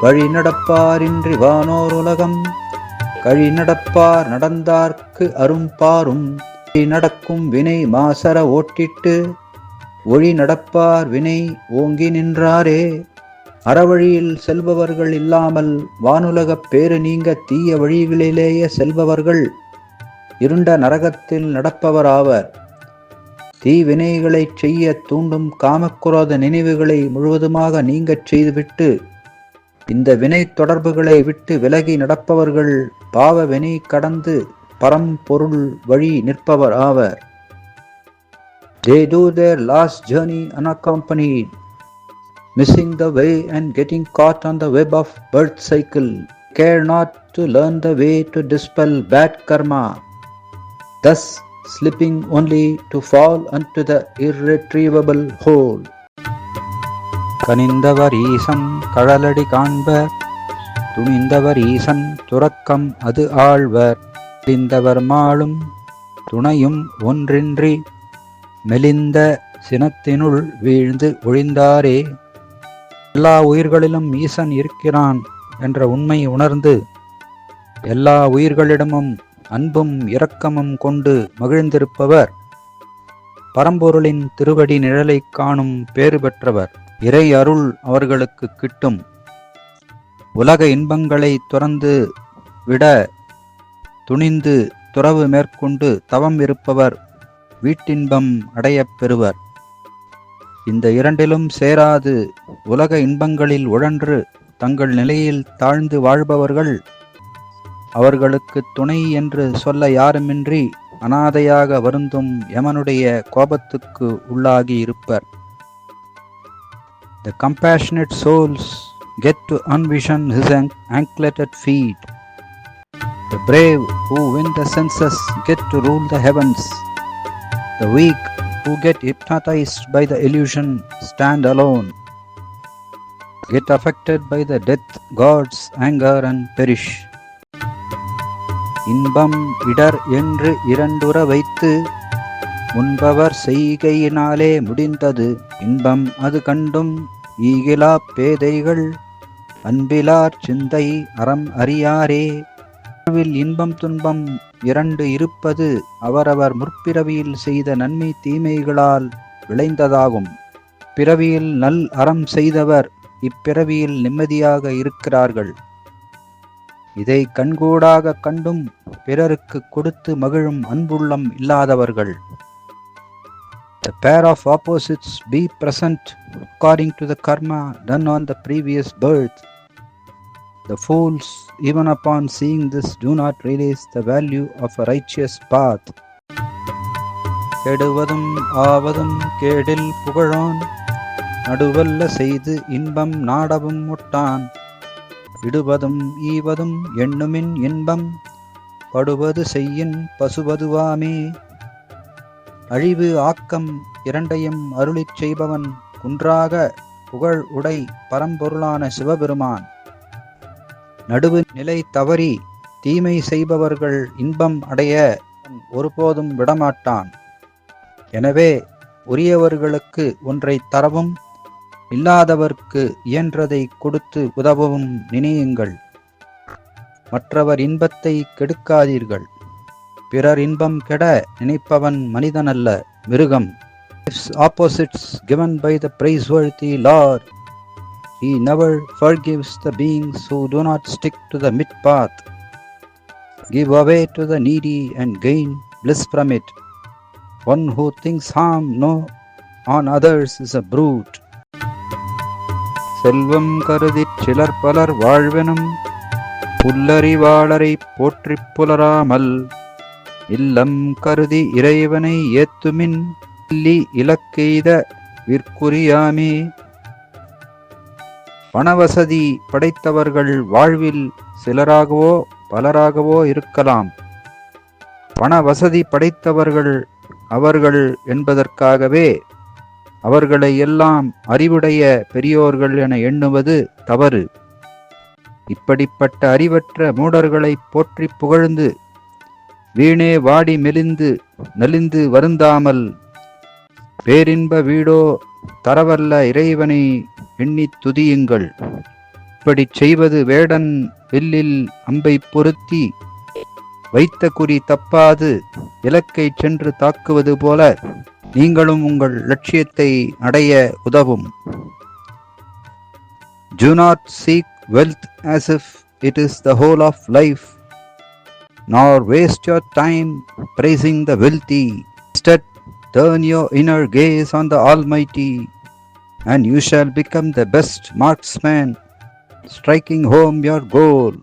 வழி நடப்பாரின்றி வானோர் உலகம். கழி நடப்பார் நடந்தார்க்கு அரும்பாரும் நடக்கும் வினை மாசர ஓட்டிட்டு ஒளி நடப்பார் வினை ஓங்கி நின்றாரே. அறவழியில் செல்பவர்கள் இல்லாமல் வானுலகப் பேறு நீங்க தீய வழிகளிலேயே செல்பவர்கள். இருண்ட நரகத்தில் நடப்பவராவர். தீவினைகளைச் செய்ய தூண்டும் காமக்குரோத நினைவுகளை முழுவதுமாக நீங்கச் செய்துவிட்டு இந்த வினை தொடர்புகளை விட்டு விலகி நடப்பவர்கள் பாவ வினை கடந்து பரம்பொருள் வழி நிற்பவர் ஆவர் They do their last journey unaccompanied, missing the way and getting caught on the web of birth cycle, care not to learn the way to dispel bad karma, thus slipping only to fall unto the irretrievable hole. கனிந்தவர் ஈசன் கழலடி காண்பர். துணிந்தவர் ஈசன் துறக்கம் அது ஆழ்வர். தெரிந்தவர் மாளும் துணையும் ஒன்றின்றி மெலிந்த சினத்தினுள் வீழ்ந்து ஒழிந்தாரே. எல்லா உயிர்களிலும் ஈசன் இருக்கிறான் என்ற உண்மை உணர்ந்து எல்லா உயிர்களிடமும் அன்பும் இரக்கமும் கொண்டு மகிழ்ந்திருப்பவர். பரம்பொருளின் திருவடி நிழலைக் காணும் பேறு பெற்றவர் இறை அருள் அவர்களுக்கு கிட்டும். உலக இன்பங்களை துறந்து விட துணிந்து துறவு மேற்கொண்டு தவம் இருப்பவர் வீட்டின்பம் அடையப் பெறுவர். இந்த இரண்டிலும் சேராது உலக இன்பங்களில் உழன்று தங்கள் நிலையில் தாழ்ந்து வாழ்பவர்கள் அவர்களுக்கு துணை என்று சொல்ல யாருமின்றி அனாதையாக வருந்தும் யமனுடைய கோபத்துக்கு உள்ளாகி இருப்பர். The compassionate souls get to unvision his an- ankleted feet. The brave who win the senses get to rule the heavens. The weak who get hypnotized by the illusion stand alone, get affected by the death god's anger and perish. இன்பம் இடர் என்று இரண்டுற வைத்து முன்பவர் செய்கையினாலே முடிந்தது இன்பம் அது கண்டும் ஈகிலா பேதைகள். அன்பிலார் சிந்தை அறம் அறியாரே. வாழ்வில் இன்பம் துன்பம் இரண்டு இருப்பது அவரவர் முற்பிறவியில் செய்த நன்மை தீமைகளால் விளைந்ததாகும். பிறவியில் நல் அறம் செய்தவர் இப்பிறவியில் நிம்மதியாக இருக்கிறார்கள். இதை கண்கூடாக கண்டும் பிறருக்கு கொடுத்து மகிழும் அன்புள்ளம் இல்லாதவர்கள். The pair of opposites be present according to the karma done on the previous birth. The fools, even upon seeing this, do not realize the value of a righteous path. கெடுவதும் ஆவதும் கேடில் புகழான் நடுவல்ல செய்து இன்பம் நாடவும் முட்டான் இடுவதும் ஈவதும் எண்ணுமின் இன்பம் படுவது செய்யின் பசுவதுவாமே அழிவு ஆக்கம் இரண்டையும் அருளிச் செய்பவன் குன்றாக புகழ் உடை பரம்பொருளான சிவபெருமான். நடுவு நிலை தவறி தீமை செய்பவர்கள் இன்பம் அடைய ஒருபோதும் விடமாட்டான். எனவே உரியவர்களுக்கு ஒன்றை தரவும் இல்லாதவர்க்கு இயன்றதை கொடுத்து உதவவும் நினையுங்கள். மற்றவர் இன்பத்தை கெடுக்காதீர்கள். பிறர் இன்பம் கெட நினைப்பவன் மனிதனல்ல மிருகம் it's opposites given by the price வர்த்தி Lord. He never forgives the beings who do not stick to the mid path. Give away to the needy and gain bliss from it. One who thinks harm no on others is a brute. செல்வம் கருதி சிலர் பலர் வாழ்வெனும் புல்லறிவாளரை போற்றிப் புலராமல் இல்லம் கருதி இறைவனை ஏத்துமின் இல்லி இலக்கெய்த விற்குரியாமே. பணவசதி படைத்தவர்கள் வாழ்வில் சிலராகவோ பலராகவோ இருக்கலாம். பணவசதி படைத்தவர்கள் அவர்கள் என்பதற்காகவே அவர்களை எல்லாம் அறிவுடைய பெரியோர்கள் என எண்ணுவது தவறு. இப்படிப்பட்ட அறிவற்ற மூடர்களை போற்றி புகழ்ந்து வீணே வாடி மெலிந்து நலிந்து வருந்தாமல். பேரின்ப வீடோ தரவல்ல இறைவனை எண்ணித் துதியுங்கள். இப்படிச் செய்வது வேடன் வில்லில் அம்பை பொருத்தி வைத்த குறி தப்பாது இலக்கை சென்று தாக்குவது போல நீங்களும் உங்கள் லட்சியத்தை அடைய உதவும். Do not seek wealth as if it is the whole of life, nor waste your time praising the wealthy. Instead, turn your inner gaze on the Almighty, and you shall become the best marksman, striking home your goal.